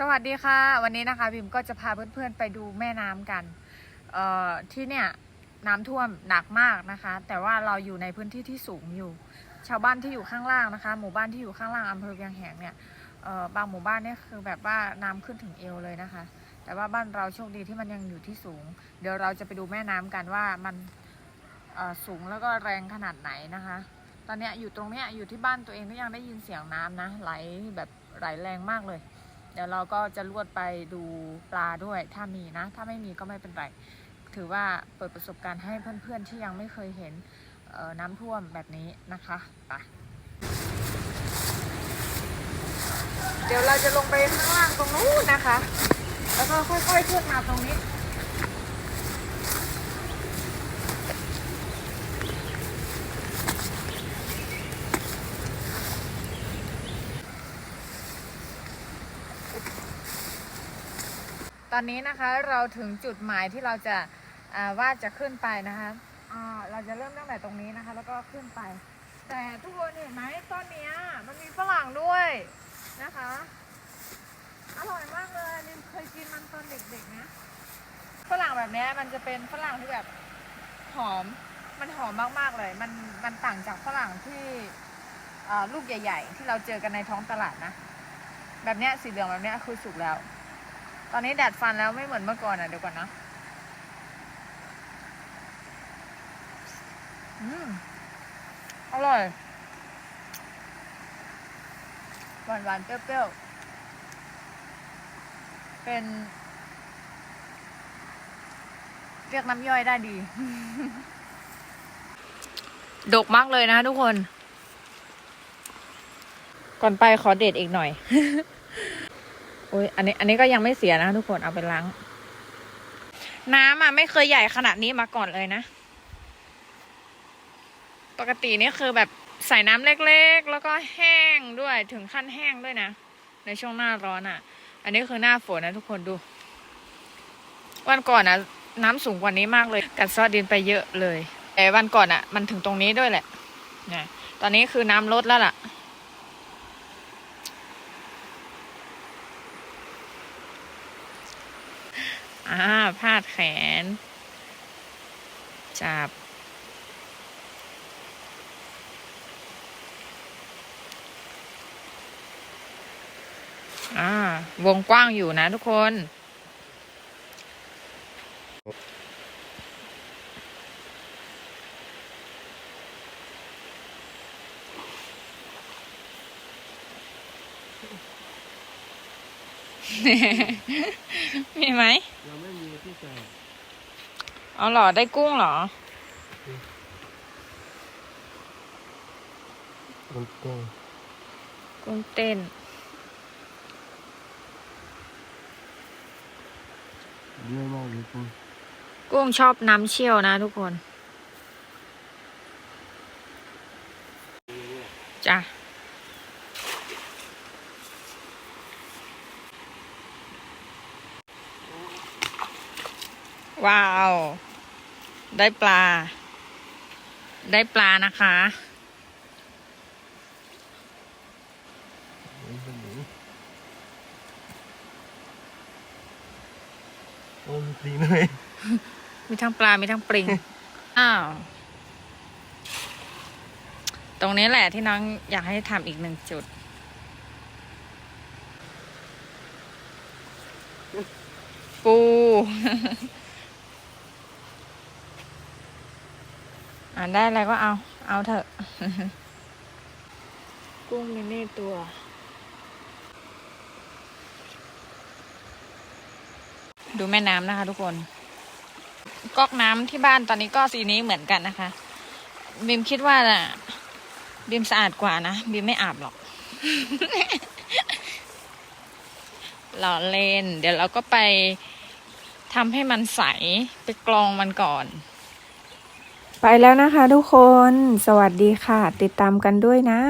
สวัสดีค่ะ วันนี้นะคะพิมก็จะพาเพื่อนๆไปดูแม่น้ำกันเอ่อที่เนี่ยน้ำท่วมหนักมากนะคะ แต่ว่าเราอยู่ในพื้นที่ที่สูงอยู่ ชาวบ้านที่อยู่ข้างล่างนะคะ หมู่บ้านที่อยู่ข้างล่างอำเภอเวียงแหงเนี่ยเอ่อบางหมู่บ้านเนี่ยคือแบบว่าน้ำขึ้นถึงเอวเลยนะคะ แต่ว่าบ้านเราโชคดีที่มันยังอยู่ที่สูง เดี๋ยวเราจะไปดูแม่น้ำกันว่ามันสูงแล้วก็แรงขนาดไหนนะคะ ตอนเนี้ยอยู่ตรงเนี้ยอยู่ที่บ้านตัวเองก็ยังได้ยินเสียงน้ำนะไหลแบบไหลแรงมากเลย เดี๋ยวเราก็จะลวดไปดูปลาด้วย ถ้ามีนะ ถ้าไม่มีก็ไม่เป็นไร ถือว่าเปิดประสบการณ์ให้เพื่อนๆที่ยังไม่เคยเห็นน้ำท่วมแบบนี้นะคะไปเดี๋ยวเราจะลงไปข้างล่างตรงนู้นนะคะ แล้วก็ค่อยๆขึ้นมาตรงนี้ อนนี้นะคะเราถึงจุดหมายที่เราจะาว่าจะขึ้นไปนะคะอ่าเราจะเริ่มตั้งแต่ตรงนี้นะคะ แล้วก็ขึ้นไป แต่ทุกคนเห็นไหมต้นนี้มันมีฝรั่งด้วยนะคะ อร่อยมากเลยลิมเคยกินมันตอนเด็กๆนะฝรั่งแบบนี้มันจะเป็นฝรั่งที่แบบหอมมันหอมมากๆเลย มันมันต่างจากฝรั่งที่ลูกใหญ่ ๆ ที่เราเจอกันในท้องตลาดนะ แบบนี้สีเหลืองแบบนี้คือสุกแล้ว ตอนนี้แดดฟันแล้วไม่เหมือนเมื่อก่อนอะเดี๋ยวก่อนนะอืมอร่อยหวานหวานๆเปรี้ยวๆ เป็น เรียกน้ำย่อยได้ดี ดกมากเลยนะทุกคน ก่อนไปขอเด็ดอีกหน่อย อ้ยอันนี้ อันนี้ก็ยังไม่เสียนะทุกคนเอาไปล้าง น้ำอะไม่เคยใหญ่ขนาดนี้มาก่อนเลยนะ ปกตินี่คือแบบใส่น้ำเล็กๆ แล้วก็แห้งด้วยถึงขั้นแห้งด้วยนะ ในช่วงหน้าร้อนอะ อันนี้คือหน้าฝนนะทุกคนดู วันก่อนอะน้ำสูงกว่านี้มากเลย กัดซอดดินไปเยอะเลยแต่วันก่อนอะ มันถึงตรงนี้ด้วยแหละนะตอนนี้คือน้ำลดแล้วล่ะ อ่าพาดแขน จับ อ่า วงกว้างอยู่นะทุกคน มีไหมเราไม่มีที่ใส่เอาเหรอ ได้กุ้งเหรอมันกุ้งกุ้งเต้นเยอะมากเลยกุ้งกุ้งชอบน้ำเชี่ยวนะทุกคน จ้ะ ว้าว ได้ปลา ได้ปลานะคะนี่เป็นหนูโอ้มีปลีด้วยมีทั้งปลา มีทั้งปลิง อ้าว ตรงนี้แหละที่น้องอยากให้ทำอีกหนึ่งจุด ปู อ่านได้อะไรก็เอา เอาเถอะ กุ้งมินี่ตัว ดูแม่น้ำนะคะทุกคน ก๊อกน้ำที่บ้านตอนนี้ก็สีนี้เหมือนกันนะคะ บิมคิดว่าน่ะ บิมสะอาดกว่านะ บิมไม่อาบหรอกหล่อเล่น เดี๋ยวเราก็ไปทำให้มันใส ไปกรองมันก่อน ไปแล้วนะคะทุกคน สวัสดีค่ะ ติดตามกันด้วยนะ